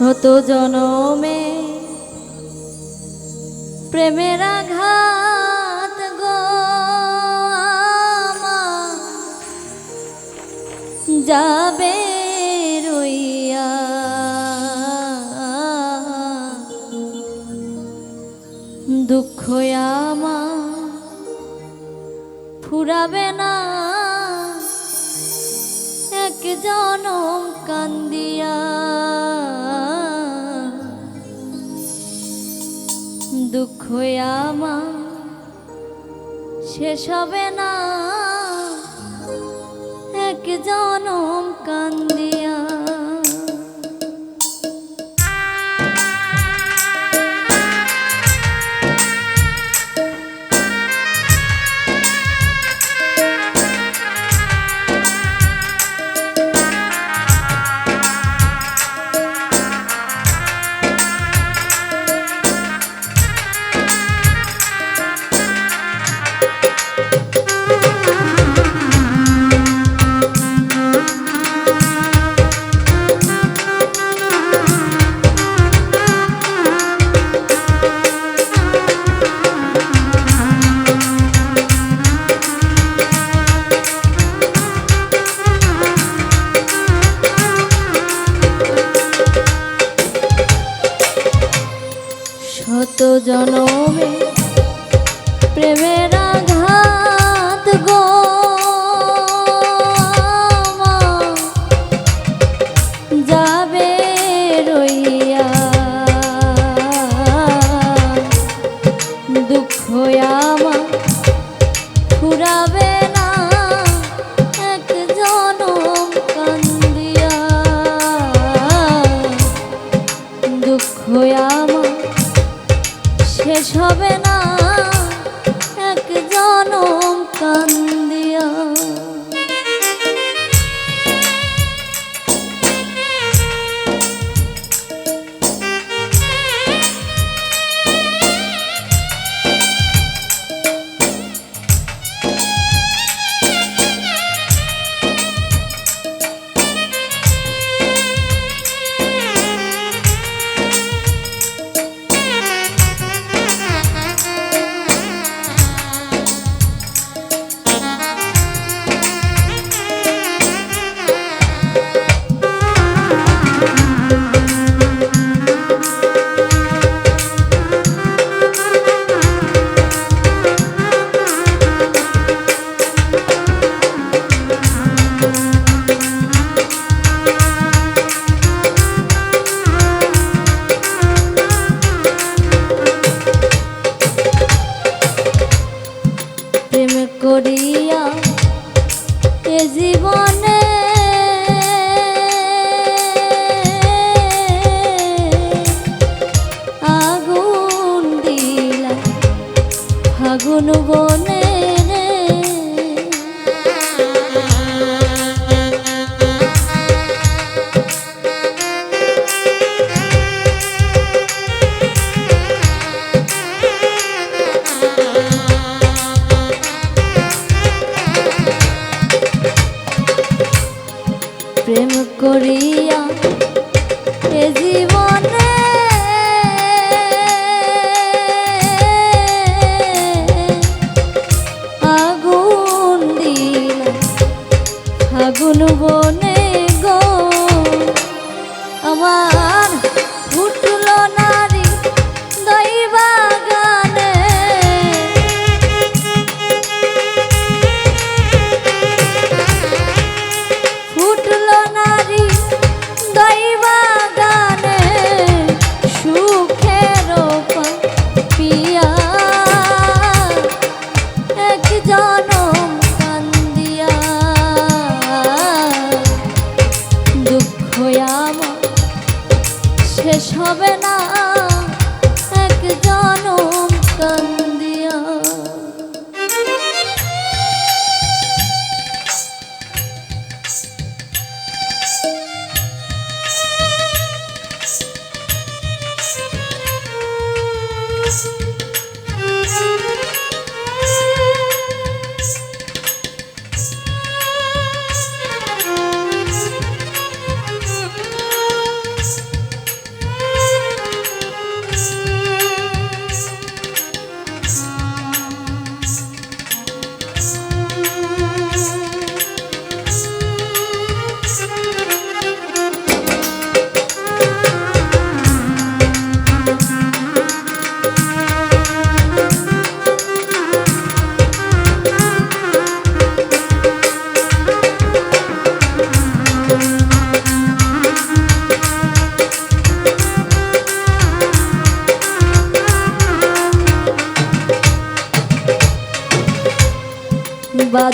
শত জনমে প্রেমের আঘাত গো যাবে রইয়া। দুঃখ আমার ফুরাবে না। এক জনম কান্দিয়া। আমার শেষ হবে না। এক জনম কান্দিয়া হবে না। ফাগুন বনে রে। প্রেম করিয়া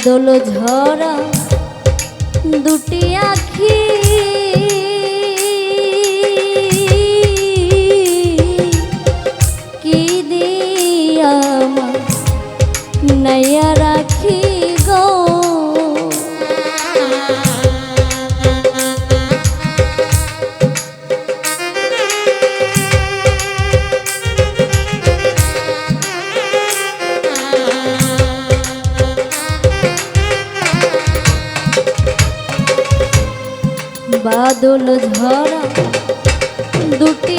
দোল ঝরা দুটি আখি বদল ঝরা দুটি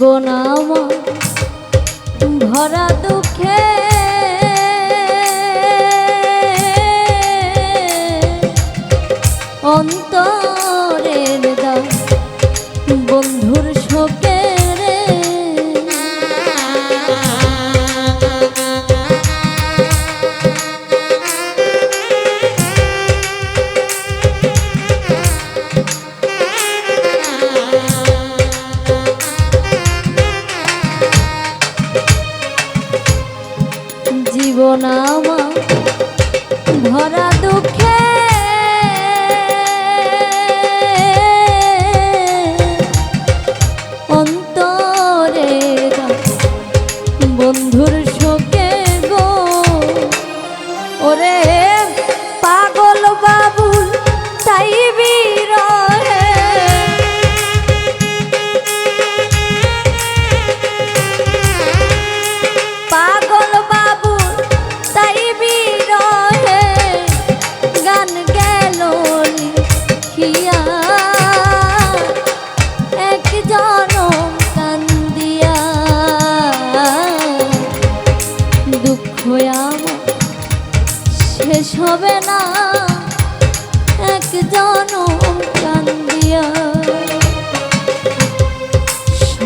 জীবন আমার ভরা না মা ভরা দুঃখে। অন্তরে বন্ধুর শোকে গো ওরে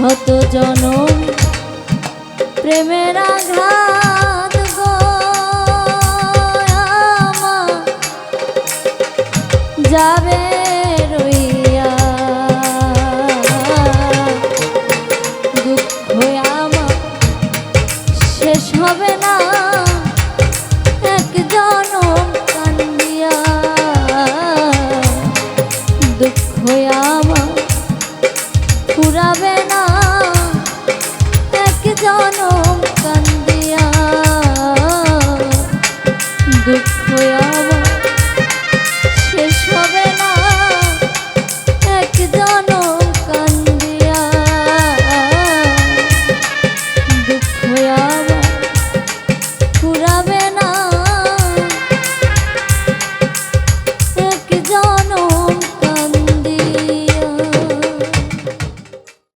হত জনম। প্রেমের আঘাত যাবে